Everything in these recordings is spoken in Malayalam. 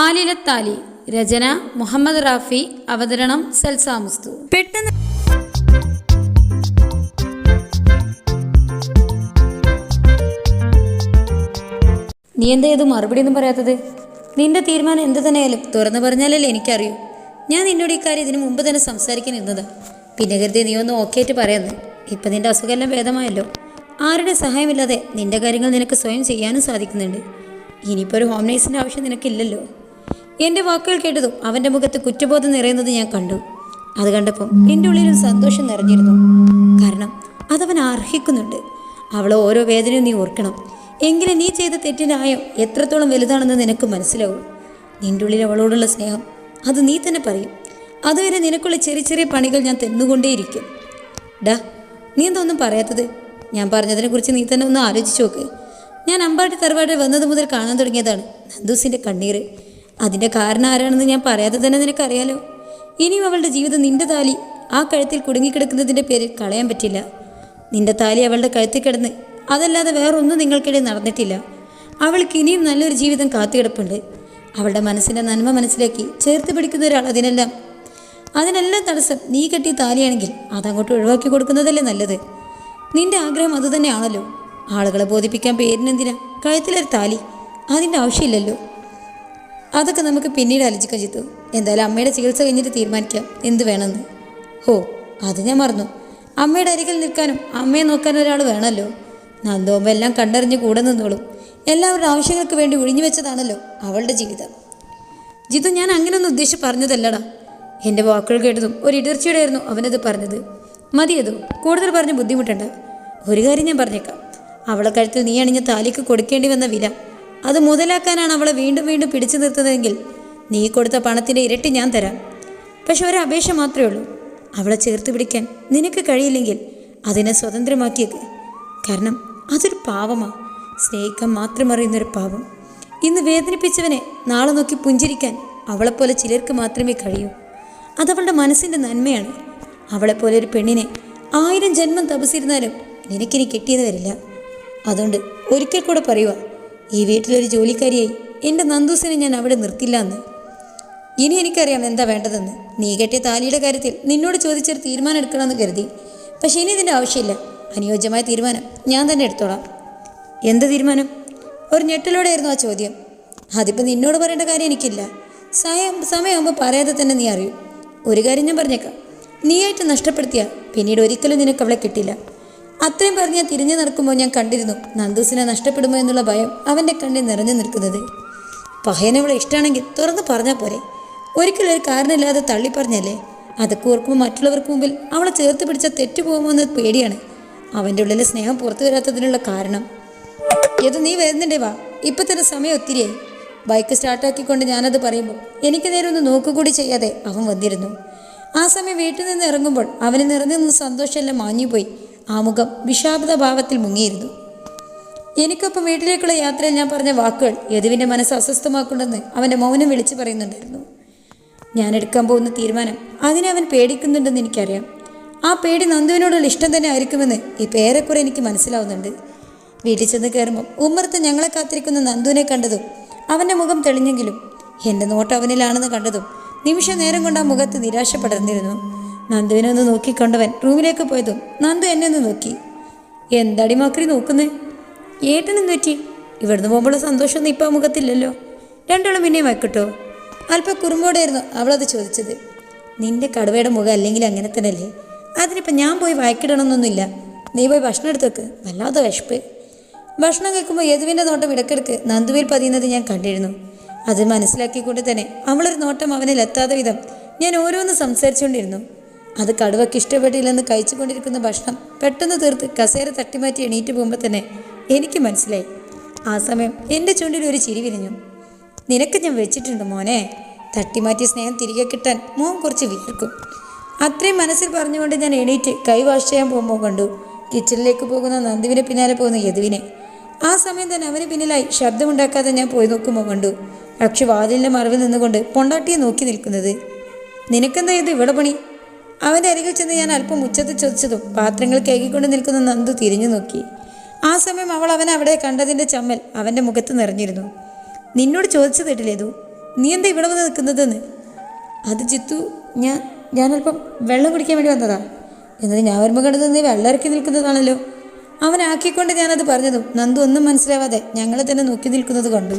ആലിലത്താലി രചന മുഹമ്മദ് റാഫി അവതരണം സൽസാമുസ്തു പെട്ടെന്ന് നീ എന്താ ഇത് മറുപടി ഒന്നും പറയാത്തത്? നിന്റെ തീരുമാനം എന്ത് തന്നെയായാലും തുറന്നു പറഞ്ഞാലല്ലേ എനിക്കറിയൂ. ഞാൻ നിന്നോട് ഈ കാര്യം ഇതിനു മുമ്പ് തന്നെ സംസാരിക്കാൻ ഇരുന്നതാ. പിന്നെ കരുതി നീ ഒന്ന് ഓക്കെ ആയിട്ട് പറയുന്നത് ഇപ്പം നിന്റെ അസുഖമെല്ലാം ഭേദമായല്ലോ. ആരുടെ സഹായമില്ലാതെ നിന്റെ കാര്യങ്ങൾ നിനക്ക് സ്വയം ചെയ്യാനും സാധിക്കുന്നുണ്ട്. ഇനിയിപ്പോൾ ഒരു ഹോം നേഴ്സിന്റെ ആവശ്യം നിനക്കില്ലല്ലോ. എന്റെ വാക്കുകൾ കേട്ടതും അവന്റെ മുഖത്ത് കുറ്റബോധം നിറയുന്നത് ഞാൻ കണ്ടു. അത് കണ്ടപ്പോൾ എന്റെ ഉള്ളിലും സന്തോഷം നിറഞ്ഞിരുന്നു. കാരണം അതവൻ അർഹിക്കുന്നുണ്ട്. അവളെ ഓരോ വേദനയും നീ ഓർക്കണം. എങ്കിലും നീ ചെയ്ത തെറ്റിനായോ എത്രത്തോളം വലുതാണെന്ന് നിനക്ക് മനസ്സിലാവും. നിന്റെ ഉള്ളിൽ അവളോടുള്ള സ്നേഹം അത് നീ തന്നെ പറയും. അതുവരെ നിനക്കുള്ള ചെറിയ ചെറിയ പണികൾ ഞാൻ തന്നുകൊണ്ടേയിരിക്കും. ഡാ നീ എന്താ ഒന്നും പറയാത്തത്? ഞാൻ പറഞ്ഞതിനെക്കുറിച്ച് നീ തന്നെ ഒന്ന് ആലോചിച്ച് നോക്ക്. ഞാൻ അമ്പാടി തറവാട്ടിൽ വന്നത് മുതൽ കാണാൻ തുടങ്ങിയതാണ് നന്ദൂസിന്റെ കണ്ണീർ അതിന്റെ കാരണം ആരാണെന്ന് ഞാൻ പറയാതെ തന്നെ നിനക്കറിയാലോ? ഇനിയും അവളുടെ ജീവിതം നിന്റെ താലി ആ കഴുത്തിൽ കുടുങ്ങിക്കിടക്കുന്നതിന്റെ പേരിൽ കളയാൻ പറ്റില്ല. നിന്റെ താലി അവളുടെ കഴുത്തിൽ കിടന്ന് അതല്ലാതെ വേറൊന്നും നിങ്ങൾക്കിടയിൽ നടന്നിട്ടില്ല. അവൾക്ക് ഇനിയും നല്ലൊരു ജീവിതം കാത്തുകിടപ്പുണ്ട്. അവളുടെ മനസ്സിന്റെ നന്മ മനസ്സിലാക്കി ചേർത്ത് പിടിക്കുന്ന ഒരാൾ അതിനെല്ലാം അതിനെല്ലാം തടസ്സം നീ കെട്ടിയ താലിയാണെങ്കിൽ അതങ്ങോട്ട് ഒഴിവാക്കി കൊടുക്കുന്നതല്ലേ നല്ലത്. നിന്റെ ആഗ്രഹം അതുതന്നെയാണല്ലോ ആളുകളെ ബോധിപ്പിക്കാൻ പേരിനെന്തിനാ? കഴുത്തിലൊരു താലി അതിന്റെ ആവശ്യമില്ലല്ലോ. അതൊക്കെ നമുക്ക് പിന്നീട് ആലോചിക്കാം ചിത്തു എന്തായാലും അമ്മയുടെ ചികിത്സ കഴിഞ്ഞിട്ട് തീരുമാനിക്കാം. എന്ത് വേണമെന്ന്. ഹോ അത് ഞാൻ മറന്നു. അമ്മയുടെ അരികിൽ നിൽക്കാനും അമ്മയെ നോക്കാനും ഒരാൾ വേണമല്ലോ. നന്ദോമ്പ എല്ലാം കണ്ടറിഞ്ഞ് കൂടെ നിന്നോളും. എല്ലാവരുടെ ആവശ്യങ്ങൾക്ക് വേണ്ടി ഒഴിഞ്ഞു വെച്ചതാണല്ലോ അവളുടെ ജീവിതം. ജിതു ഞാൻ അങ്ങനെയൊന്നും ഉദ്ദേശിച്ച് പറഞ്ഞതല്ലടാ. എന്റെ വാക്കുകൾ കേട്ടതും ഒരു ഇടർച്ചയോടെയായിരുന്നു അവനത് പറഞ്ഞത്. മതിയതോ? കൂടുതൽ പറഞ്ഞ് ബുദ്ധിമുട്ടണ്ട. ഒരു കാര്യം ഞാൻ പറഞ്ഞേക്കാം. അവളെ കഴുത്തിൽ നീ അണിഞ്ഞ താലിക്ക് കൊടുക്കേണ്ടി വന്ന വില. അത് മുതലാക്കാനാണ് അവളെ വീണ്ടും വീണ്ടും പിടിച്ചു നിർത്തുന്നതെങ്കിൽ നീ കൊടുത്ത പണത്തിന്റെ ഇരട്ടി ഞാൻ തരാം. പക്ഷെ ഒരു അപേക്ഷ മാത്രമേ ഉള്ളൂ. അവളെ ചേർത്ത് പിടിക്കാൻ നിനക്ക് കഴിയില്ലെങ്കിൽ അതിനെ സ്വതന്ത്രമാക്കിയേക്ക്. കാരണം അതൊരു പാവമാണ് സ്നേഹിക്കാൻ മാത്രം അറിയുന്നൊരു പാവം. ഇന്ന് വേദനിപ്പിച്ചവനെ നാളെ നോക്കി പുഞ്ചിരിക്കാൻ അവളെപ്പോലെ ചിലർക്ക് മാത്രമേ കഴിയൂ. അതവളുടെ മനസ്സിന്റെ നന്മയാണ്. അവളെപ്പോലെ ഒരു പെണ്ണിനെ ആയിരം ജന്മം തപസിരുന്നാലും നിനക്കിനി കിട്ടിയത് വരില്ല അതുകൊണ്ട് ഒരിക്കൽ കൂടെ പറയുക ഈ വീട്ടിലൊരു ജോലിക്കാരിയായി. എന്റെ നന്ദൂസിനെ ഞാൻ അവിടെ നിർത്തില്ല എന്ന് ഇനി എനിക്കറിയാം എന്താ വേണ്ടതെന്ന്. നീ കെട്ടിയ താലിയുടെ കാര്യത്തിൽ നിന്നോട് ചോദിച്ചൊരു തീരുമാനം എടുക്കണമെന്ന് കരുതി. പക്ഷെ ഇനി ഇതിന്റെ ആവശ്യമില്ല. അനുയോജ്യമായ തീരുമാനം ഞാൻ തന്നെ എടുത്തോളാം. എന്ത് തീരുമാനം? ഒരു ഞെട്ടലോടെയായിരുന്നു ആ ചോദ്യം. അതിപ്പോൾ നിന്നോട് പറയേണ്ട കാര്യം എനിക്കില്ല. സമയം സമയമാകുമ്പോൾ പറയാതെ തന്നെ നീ അറിയൂ. ഒരു കാര്യം ഞാൻ പറഞ്ഞേക്കാം. നീയായിട്ട് നഷ്ടപ്പെടുത്തിയാൽ പിന്നീട് ഒരിക്കലും നിനക്ക് അവളെ കിട്ടില്ല. അത്രയും പറഞ്ഞ് തിരിഞ്ഞു നടക്കുമ്പോൾ ഞാൻ കണ്ടിരുന്നു നന്ദൂസിനെ നഷ്ടപ്പെടുമോ എന്നുള്ള ഭയം അവന്റെ കണ്ണിൽ നിറഞ്ഞു നിൽക്കുന്നത്. പഹയനവളെ ഇഷ്ടമാണെങ്കിൽ തുറന്ന് പറഞ്ഞാൽ പോരെ. ഒരിക്കലും ഒരു കാരണമില്ലാതെ തള്ളി പറഞ്ഞല്ലേ? അതൊക്കെ ഓർക്കുമ്പോൾ മറ്റുള്ളവർക്ക് മുമ്പിൽ അവളെ ചേർത്ത് പിടിച്ച തെറ്റു പോകുമോ എന്ന് പേടിയാണ്. അവന്റെ ഉള്ളിലെ സ്നേഹം പുറത്തു വരാത്തതിനുള്ള കാരണം. ഇത് നീ വരുന്നുണ്ടേ വാ. ഇപ്പം തന്നെ സമയം ഒത്തിരിയായി. ബൈക്ക് സ്റ്റാർട്ടാക്കിക്കൊണ്ട് ഞാനത് പറയുമ്പോൾ എനിക്ക് നേരെ ഒന്ന് നോക്കുകൂടി ചെയ്യാതെ അവൻ വന്നിരുന്നു. ആ സമയം വീട്ടിൽ നിന്ന് ഇറങ്ങുമ്പോൾ അവന് നിറഞ്ഞു നിന്ന് സന്തോഷമെല്ലാം മാഞ്ഞുപോയി. ആ മുഖം വിഷാദ ഭാവത്തിൽ മുങ്ങിയിരുന്നു. എനിക്കൊപ്പം വീട്ടിലേക്കുള്ള യാത്രയിൽ ഞാൻ പറഞ്ഞ വാക്കുകൾ യദുവിന്റെ മനസ്സ് അസ്വസ്ഥമാക്കുണ്ടെന്ന് അവന്റെ മൗനം വിളിച്ചു പറയുന്നുണ്ടായിരുന്നു. ഞാൻ എടുക്കാൻ പോകുന്ന തീരുമാനം അതിനെ അവൻ പേടിക്കുന്നുണ്ടെന്ന് എനിക്കറിയാം. ആ പേടി നന്ദുവിനോടുള്ള ഇഷ്ടം തന്നെ ആയിരിക്കുമെന്ന് ഇപ്പം ഏറെക്കുറെ എനിക്ക് മനസ്സിലാവുന്നുണ്ട്. വീട്ടിൽ ചെന്ന് കയറുമ്പോൾ ഉമ്മറത്ത് ഞങ്ങളെ കാത്തിരിക്കുന്ന നന്ദുവിനെ കണ്ടതും അവന്റെ മുഖം തെളിഞ്ഞെങ്കിലും എന്റെ നോട്ട് അവനിലാണെന്ന് കണ്ടതും നിമിഷ നേരം കൊണ്ട് ആ മുഖത്ത് നിരാശ പടർന്നിരുന്നു. നന്ദുവിനെ ഒന്ന് നോക്കിക്കൊണ്ടവൻ റൂമിലേക്ക് പോയതും നന്ദു എന്നെ ഒന്ന് നോക്കി. എന്താടി മാക്രി നോക്കുന്നേ? ഏട്ടനെന്ന് പറ്റി? ഇവിടുന്ന് പോകുമ്പോഴുള്ള സന്തോഷമൊന്നും ഇപ്പം മുഖത്തില്ലല്ലോ. രണ്ടാളും പിന്നെയും വയ്ക്കട്ടോ അല്പം കുറുമ്പോടായിരുന്നു അവളത് ചോദിച്ചത്. നിന്റെ കടുവയുടെ മുഖം അല്ലെങ്കിൽ അങ്ങനെ തന്നെയല്ലേ? അതിനിപ്പം ഞാൻ പോയി വായിക്കിടണമെന്നൊന്നുമില്ല. നീ പോയി ഭക്ഷണം എടുത്തേക്ക് വല്ലാതെ വിശപ്പ്. ഭക്ഷണം കേൾക്കുമ്പോൾ യദുവിന്റെ നോട്ടം ഇടയ്ക്കിടയ്ക്ക് നന്ദുവിൽ പതിയുന്നത് ഞാൻ കണ്ടിരുന്നു. അത് മനസ്സിലാക്കിക്കൊണ്ട് തന്നെ അവളൊരു നോട്ടം അവനിൽ എത്താത്ത വിധം ഞാൻ ഓരോന്ന് സംസാരിച്ചുകൊണ്ടിരുന്നു. അത് കടുവയ്ക്ക് ഇഷ്ടപ്പെട്ടില്ലെന്ന് കഴിച്ചുകൊണ്ടിരിക്കുന്ന ഭക്ഷണം പെട്ടെന്ന് തീർത്ത് കസേര തട്ടിമാറ്റി എണീറ്റ് പോകുമ്പോൾ തന്നെ എനിക്ക് മനസ്സിലായി. ആ സമയം എന്റെ ചുണ്ടിൽ ഒരു ചിരി വിരിഞ്ഞു. നിനക്ക് ഞാൻ വെച്ചിട്ടുണ്ട് മോനെ. തട്ടിമാറ്റിയ സ്നേഹം തിരികെ കിട്ടാൻ മോൻ കുറച്ച് വിയർക്കും. അത്രയും മനസ്സിൽ പറഞ്ഞുകൊണ്ട് ഞാൻ എണീറ്റ് കൈ വാഷ് ചെയ്യാൻ പോകുമ്പോൾ കണ്ടു. കിച്ചണിലേക്ക് പോകുന്ന നന്ദുവിനെ പിന്നാലെ പോകുന്ന യദുവിനെ. ആ സമയം തന്നെ അവന് പിന്നിലായി ശബ്ദമുണ്ടാക്കാതെ ഞാൻ പോയി നോക്കുമ്പോൾ കണ്ടു. പക്ഷെ വാതിലിന്റെ മറവിൽ നിന്നുകൊണ്ട് പൊണ്ടാട്ടിയെ നോക്കി നിൽക്കുന്നത്. നിനക്കെന്താ ഇത് ഇവിടെ പണി? അവന്റെ അരികിൽ ചെന്ന് ഞാൻ അല്പം ഉച്ചത്തിൽ ചോദിച്ചതും പാത്രങ്ങൾ കേകിക്കൊണ്ട് നിൽക്കുന്ന നന്ദു തിരിഞ്ഞു നോക്കി. ആ സമയം അവൾ അവൻ അവിടെ കണ്ടതിന്റെ ചമ്മൽ അവന്റെ മുഖത്ത് നിറഞ്ഞിരുന്നു. നിന്നോട് ചോദിച്ചു തട്ടില്ലേതു നീ എന്താ ഇവിടെ വന്ന് നിൽക്കുന്നതെന്ന്? അത് ചിത്തു ഞാൻ ഞാനല്പം വെള്ളം കുടിക്കാൻ വേണ്ടി വന്നതാ. എന്നിട്ട് ഞാൻ വരുമ്പോൾ കണ്ടത് നീ വെള്ളം ഇറക്കി നിൽക്കുന്നതാണല്ലോ. അവനാക്കിക്കൊണ്ട് ഞാനത് പറഞ്ഞതും നന്ദു ഒന്നും മനസ്സിലാവാതെ ഞങ്ങളെ തന്നെ നോക്കി നിൽക്കുന്നത് കണ്ടു.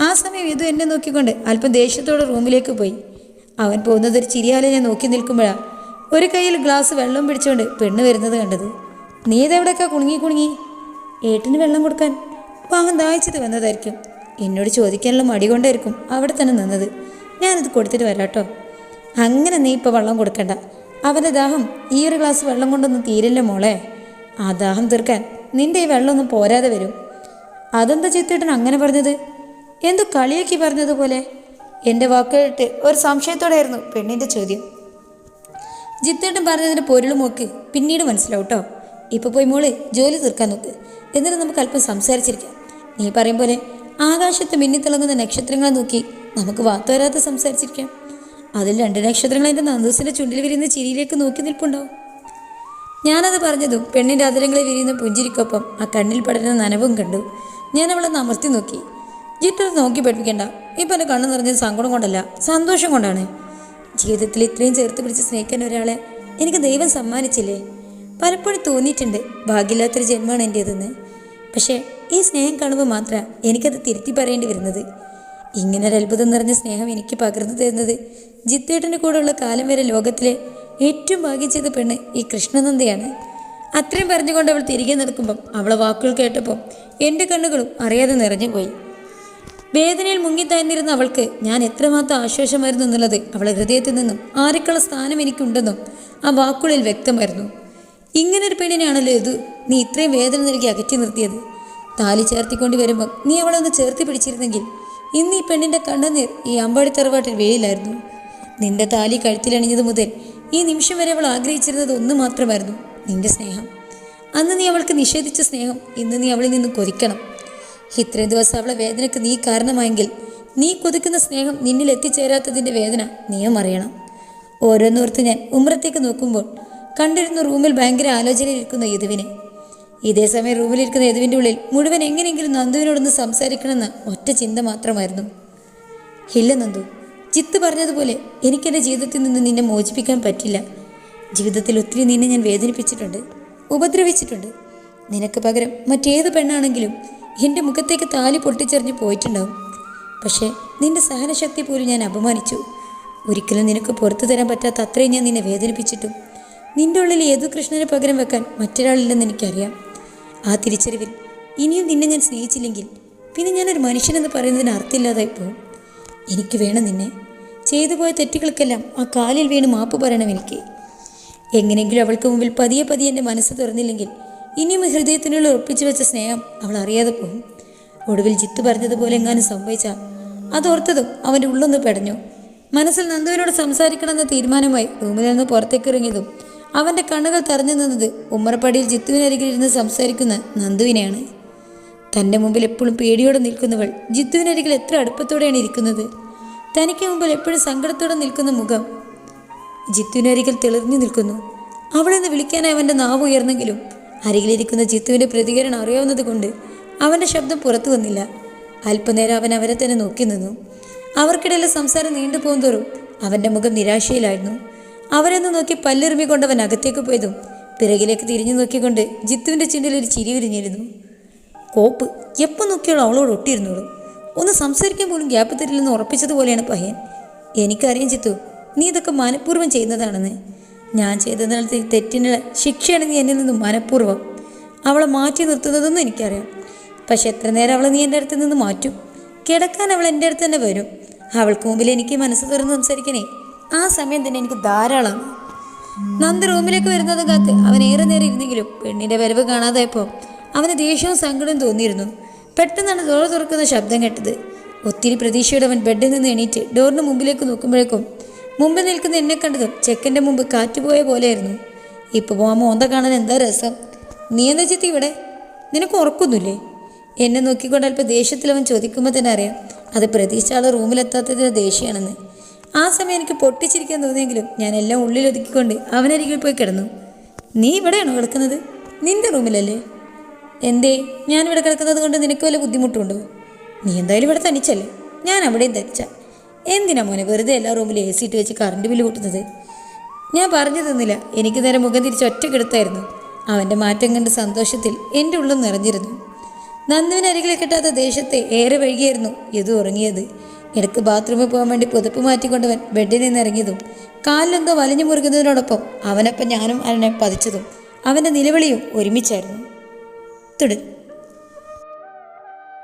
ആ സമയം ഇതു എന്നെ നോക്കിക്കൊണ്ട് അല്പം ദേഷ്യത്തോടെ റൂമിലേക്ക് പോയി. അവൻ പോകുന്നത് ഒരു ചിരിയാലെ ഞാൻ നോക്കി നിൽക്കുമ്പോഴാണ് ഒരു കയ്യിൽ ഗ്ലാസ് വെള്ളം പിടിച്ചുകൊണ്ട് പെണ്ണ് വരുന്നത് കണ്ടത്. നീ കുണുങ്ങി കുണുങ്ങി? ഏട്ടിന് വെള്ളം കൊടുക്കാൻ. പാവം ദാഹിച്ചത് വന്നതായിരിക്കും. എന്നോട് ചോദിക്കാനുള്ള മടി കൊണ്ടായിരിക്കും അവിടെ തന്നെ നിന്നത്. ഞാനത് കൊടുത്തിട്ട് വരാട്ടോ. അങ്ങനെ നീ ഇപ്പോൾ വെള്ളം കൊടുക്കണ്ട. അവന്റെ ദാഹം ഈ ഒരു ഗ്ലാസ് വെള്ളം കൊണ്ടൊന്നും തീരില്ല മോളെ. ആ ദാഹം തീർക്കാൻ നിന്റെ ഈ വെള്ളമൊന്നും പോരാതെ വരും. അതെന്താ ചിത്തേട്ടൻ അങ്ങനെ പറഞ്ഞത്? എന്തു കളിയാക്കി പറഞ്ഞതുപോലെ? എന്റെ വാക്കുകേട്ട് ഒരു സംശയത്തോടെയായിരുന്നു പെണ്ണിന്റെ ചോദ്യം. ജിത്തേട്ടൻ പറഞ്ഞതിന്റെ പൊരുൾ നോക്ക് പിന്നീട് മനസ്സിലാവും കേട്ടോ ഇപ്പോൾ പോയി മോൾ ജോലി തീർക്കാൻ നോക്ക്. എന്നിട്ട് നമുക്ക് അല്പം സംസാരിച്ചിരിക്കാം. നീ പറയും പോലെ ആകാശത്ത് മിന്നിത്തിളങ്ങുന്ന നക്ഷത്രങ്ങളെ നോക്കി നമുക്ക് വാത്തോരാതെ സംസാരിച്ചിരിക്കാം. അതിൽ രണ്ട് നക്ഷത്രങ്ങൾ എന്റെ നന്ദൂസിന്റെ ചുണ്ടിൽ വിരിയുന്ന ചിരിയിലേക്ക് നോക്കി നിൽപ്പുണ്ടാവും. ഞാനത് പറഞ്ഞതും പെണ്ണിന്റെ അതിരങ്ങളിൽ വിരിയുന്ന പുഞ്ചിരിക്കൊപ്പം ആ കണ്ണിൽ പടരുന്ന നനവും കണ്ടു. ഞാൻ അവളെ നമർത്തി നോക്കി. ജിട്ടത് നോക്കി പഠിപ്പിക്കണ്ട. ഇപ്പം എന്റെ കണ്ണു നിറഞ്ഞത് സങ്കടം കൊണ്ടല്ല സന്തോഷം കൊണ്ടാണ്. ജീവിതത്തിൽ ഇത്രയും ചേർത്ത് പിടിച്ച് സ്നേഹിക്കാൻ ഒരാളെ എനിക്ക് ദൈവം സമ്മാനിച്ചില്ലേ? പലപ്പോഴും തോന്നിയിട്ടുണ്ട് ഭാഗ്യമില്ലാത്തൊരു ജന്മമാണ് എന്റേതെന്ന് പക്ഷേ ഈ സ്നേഹം കാണുമ്പോൾ മാത്രം എനിക്കത് തിരുത്തി പറയേണ്ടി വരുന്നത്. ഇങ്ങനെ ഒരു അത്ഭുതം നിറഞ്ഞ സ്നേഹം എനിക്ക് പകർന്നു തരുന്നത് ജിത്തേട്ടന്റെ കൂടെയുള്ള കാലം വരെ ലോകത്തിലെ ഏറ്റവും ഭാഗ്യം ചെയ്ത പെണ്ണ് ഈ കൃഷ്ണനന്ദയാണ്. അത്രയും പറഞ്ഞുകൊണ്ട് അവൾ തിരികെ നടക്കുമ്പം അവളെ വാക്കുകൾ കേട്ടപ്പോൾ എന്റെ കണ്ണുകളും അറിയാതെ നിറഞ്ഞുപോയി. വേദനയിൽ മുങ്ങിത്താഴ്ന്നിരുന്ന അവൾക്ക് ഞാൻ എത്രമാത്രം ആശ്വാസമായിരുന്നു എന്നുള്ളത് അവളെ ഹൃദയത്തിൽ നിന്നും ആരെക്കുള്ള സ്ഥാനം എനിക്കുണ്ടെന്നും ആ വാക്കുകളിൽ വ്യക്തമായിരുന്നു. ഇങ്ങനൊരു പെണ്ണിനാണല്ലോ ഇത്. നീ ഇത്രയും വേദന നൽകി അകറ്റി നിർത്തിയത്. താലി ചേർത്തിക്കൊണ്ട് വരുമ്പം നീ അവളെ ഒന്ന് ചേർത്തി പിടിച്ചിരുന്നെങ്കിൽ ഇന്ന് ഈ പെണ്ണിന്റെ കണ്ണുനീർ ഈ അമ്പാടി തറവാട്ടിൽ വെയിലായിരുന്നു. നിന്റെ താലി കഴുത്തിലണിഞ്ഞത് മുതൽ ഈ നിമിഷം വരെ അവൾ ആഗ്രഹിച്ചിരുന്നത് ഒന്ന് മാത്രമായിരുന്നു നിന്റെ സ്നേഹം. അന്ന് നീ അവൾക്ക് നിഷേധിച്ച സ്നേഹം ഇന്ന് നീ അവളിൽ നിന്ന് കൊതിക്കണം. ഇത്രയും ദിവസം അവളെ വേദനയ്ക്ക് നീ കാരണമായെങ്കിൽ നീ കൊതിക്കുന്ന സ്നേഹം നിന്നിൽ എത്തിച്ചേരാത്തതിന്റെ വേദന നീയും അറിയണം. ഓരോന്നോർത്ത് ഞാൻ ഉമ്രത്തേക്ക് നോക്കുമ്പോൾ കണ്ടിരുന്ന റൂമിൽ ഭയങ്കര ആലോചനയിലിരിക്കുന്ന യദുവിനെ. ഇതേ സമയം റൂമിലിരിക്കുന്ന യദുവിന്റെ ഉള്ളിൽ മുഴുവൻ എങ്ങനെയെങ്കിലും നന്ദുവിനോടൊന്ന് സംസാരിക്കണമെന്ന് ഒറ്റ ചിന്ത മാത്രമായിരുന്നു. ഇല്ല നന്ദു ചിത്ത് പറഞ്ഞതുപോലെ എനിക്കെന്റെ ജീവിതത്തിൽ നിന്ന് നിന്നെ മോചിപ്പിക്കാൻ പറ്റില്ല. ജീവിതത്തിൽ ഒത്തിരി നിന്നെ ഞാൻ വേദനിപ്പിച്ചിട്ടുണ്ട് ഉപദ്രവിച്ചിട്ടുണ്ട്. നിനക്ക് പകരം മറ്റേത് പെണ്ണാണെങ്കിലും എന്റെ മുഖത്തേക്ക് താലി പൊട്ടിച്ചെറിഞ്ഞ് പോയിട്ടുണ്ടാവും. പക്ഷേ നിന്റെ സഹനശക്തി പോലും ഞാൻ അപമാനിച്ചു. ഒരിക്കലും നിനക്ക് പുറത്തു തരാൻ പറ്റാത്ത അത്രയും ഞാൻ നിന്നെ വേദനിപ്പിച്ചിട്ടും. നിന്റെ ഉള്ളിൽ ഏതു കൃഷ്ണന് പകരം വെക്കാൻ മറ്റൊരാളില്ലെന്ന് എനിക്കറിയാം. ആ തിരിച്ചറിവിൽ ഇനിയും നിന്നെ ഞാൻ സ്നേഹിച്ചില്ലെങ്കിൽ പിന്നെ ഞാനൊരു മനുഷ്യനെന്ന് പറയുന്നതിന് അർത്ഥമില്ലാതായി പോകും. എനിക്ക് വേണം നിന്നെ. ചെയ്തു പോയ തെറ്റുകൾക്കെല്ലാം ആ കാലിൽ വീണ് മാപ്പ് പറയണം എനിക്ക്. എങ്ങനെയെങ്കിലും അവൾക്ക് മുമ്പിൽ പതിയെ പതിയെ എന്റെ മനസ്സ് തുറന്നില്ലെങ്കിൽ ഇനിയും ഹൃദയത്തിനുള്ളിൽ ഹൃദയത്തിനുള്ള ഉറപ്പിച്ചു വെച്ച സ്നേഹം അവൾ അറിയാതെ പോകും ഒടുവിൽ ജിത്തു പറഞ്ഞതുപോലെ എങ്ങാനും സംഭവിച്ച അതോർത്തതും അവന്റെ ഉള്ളൊന്ന് പെടഞ്ഞു. മനസ്സിൽ നന്ദുവിനോട് സംസാരിക്കണമെന്ന തീരുമാനമായി റൂമിൽ നിന്ന് പുറത്തേക്ക് ഇറങ്ങിയതും അവന്റെ കണ്ണുകൾ തറഞ്ഞു നിന്നത് ഉമ്മറപ്പടിയിൽ ജിത്തുവിനരികിലിരുന്ന് സംസാരിക്കുന്ന നന്ദുവിനെയാണ്. തന്റെ മുമ്പിൽ എപ്പോഴും പേടിയോടെ നിൽക്കുന്നവൾ ജിത്തുവിനരികിൽ എത്ര അടുപ്പത്തോടെയാണ് ഇരിക്കുന്നത്? തനിക്ക് മുമ്പിൽ എപ്പോഴും സങ്കടത്തോടെ നിൽക്കുന്ന മുഖം ജിത്തുവിനരികിൽ തെളിഞ്ഞു നിൽക്കുന്നു. അവളെന്ന് വിളിക്കാനായി അവന്റെ നാവ് ഉയർന്നെങ്കിലും അരികിലിരിക്കുന്ന ജിത്തുവിന്റെ പ്രതികരണം അറിയാവുന്നത് കൊണ്ട് അവന്റെ ശബ്ദം പുറത്തു വന്നില്ല. അല്പനേരം അവൻ അവരെ തന്നെ നോക്കി നിന്നു. അവർക്കിടയിലെ സംസാരം നീണ്ടുപോകും തോറും അവന്റെ മുഖം നിരാശയിലായിരുന്നു. അവരെന്ന് നോക്കി പല്ലെറിമിക്കൊണ്ട് അവൻ അകത്തേക്ക് പോയതും പിറകിലേക്ക് തിരിഞ്ഞു നോക്കിക്കൊണ്ട് ജിത്തുവിന്റെ ചുണ്ടിൽ ഒരു ചിരി വിരിഞ്ഞിരുന്നു കോപ്പ് എപ്പോൾ നോക്കിയാലും അവളോട് ഒട്ടിയിരുന്നുള്ളൂ ഒന്ന് സംസാരിക്കാൻ പോലും ഗ്യാപ്പ് തരില്ലെന്ന് ഉറപ്പിച്ചതുപോലെയാണ് പയ്യൻ. എനിക്കറിയാം ചിത്തു നീ ഇതൊക്കെ മനഃപൂർവം ചെയ്യുന്നതാണെന്ന്. ഞാൻ ചെയ്തതിനാൽ തെറ്റിന് ശിക്ഷയാണ് നീ എന്നിൽ നിന്നും മനഃപൂർവം അവളെ മാറ്റി നിർത്തുന്നതെന്നും എനിക്കറിയാം. പക്ഷെ എത്ര നേരം അവളെ നീ എന്റെ അടുത്ത് നിന്ന് മാറ്റും? കിടക്കാൻ അവൾ എന്റെ അടുത്ത് തന്നെ വരും. അവൾക്ക് മുമ്പിൽ എനിക്ക് മനസ്സ് തുറന്ന് സംസാരിക്കണേ. ആ സമയം തന്നെ എനിക്ക് ധാരാളം നന്ദി റൂമിലേക്ക് വരുന്നതും കാത്ത് അവൻ ഏറെ നേരം ഇരുന്നെങ്കിലും പെണ്ണിന്റെ വരവ് കാണാതായപ്പോൾ അവന് ദേഷ്യവും സങ്കടവും തോന്നിയിരുന്നു. പെട്ടെന്നാണ് ഡോർ തുറക്കുന്ന ശബ്ദം കേട്ടത്. ഒത്തിരി പ്രതീക്ഷയോടെ അവൻ ബെഡിൽ നിന്ന് എണീറ്റ് ഡോറിന് മുമ്പിലേക്ക് നോക്കുമ്പോഴേക്കും മുമ്പിൽ നിൽക്കുന്ന എന്നെ കണ്ടത് ചെക്കന്റെ മുമ്പ് കാറ്റുപോയ പോലെയായിരുന്നു. ഇപ്പോൾ പോകാൻ മോന്ത കാണാൻ എന്താ രസം? നീ എന്താ ചെത്തി ഇവിടെ? നിനക്ക് ഉറക്കൊന്നുമില്ലേ? എന്നെ നോക്കിക്കൊണ്ട് അല്പം ദേഷ്യത്തിൽ അവൻ ചോദിക്കുമ്പോൾ തന്നെ അറിയാം അത് പ്രതീക്ഷിച്ച ആൾ റൂമിലെത്താത്തതിന് ദേഷ്യമാണെന്ന്. ആ സമയം എനിക്ക് പൊട്ടിച്ചിരിക്കാൻ തോന്നിയെങ്കിലും ഞാൻ എല്ലാം ഉള്ളിലൊതുക്കിക്കൊണ്ട് അവനരികിൽ പോയി കിടന്നു. നീ ഇവിടെയാണോ കിടക്കുന്നത്? നിന്റെ റൂമിലല്ലേ? എന്തേ ഞാനിവിടെ കിടക്കുന്നത് കൊണ്ട് നിനക്ക് വല്ല ബുദ്ധിമുട്ടുണ്ടോ? നീ എന്തായാലും ഇവിടെ തനിച്ചല്ലേ? ഞാൻ അവിടെയും തനിച്ച. എന്തിനാ മോനെ വെറുതെ എല്ലാ റൂമിലും എ സി ഇട്ട് വെച്ച് കറണ്ട് ബില്ല് കൂട്ടുന്നത്? ഞാൻ പറഞ്ഞു തന്നില്ല. എനിക്ക് നേരെ മുഖം തിരിച്ച് ഒറ്റക്കെടുത്തായിരുന്നു അവന്റെ മാറ്റം കണ്ട് സന്തോഷത്തിൽ എന്റെ ഉള്ളിൽ നിറഞ്ഞിരുന്നു. നന്ദുവിന് അരികിലെ കിട്ടാത്ത ദേശത്തെ ഏറെ വൈകിയായിരുന്നു യദു ഉറങ്ങിയത്. ഇടയ്ക്ക് ബാത്റൂമിൽ പോകാൻ വേണ്ടി പുതപ്പ് മാറ്റിക്കൊണ്ടവൻ ബെഡിൽ നിന്ന് ഇറങ്ങിയതും കാലിലെന്തോ വലിഞ്ഞു മുറുകുന്നതിനോടൊപ്പം അവനപ്പം ഞാനും അവനെ പതിച്ചതും അവന്റെ നിലവിളിയും ഒരുമിച്ചായിരുന്നു. തുടരും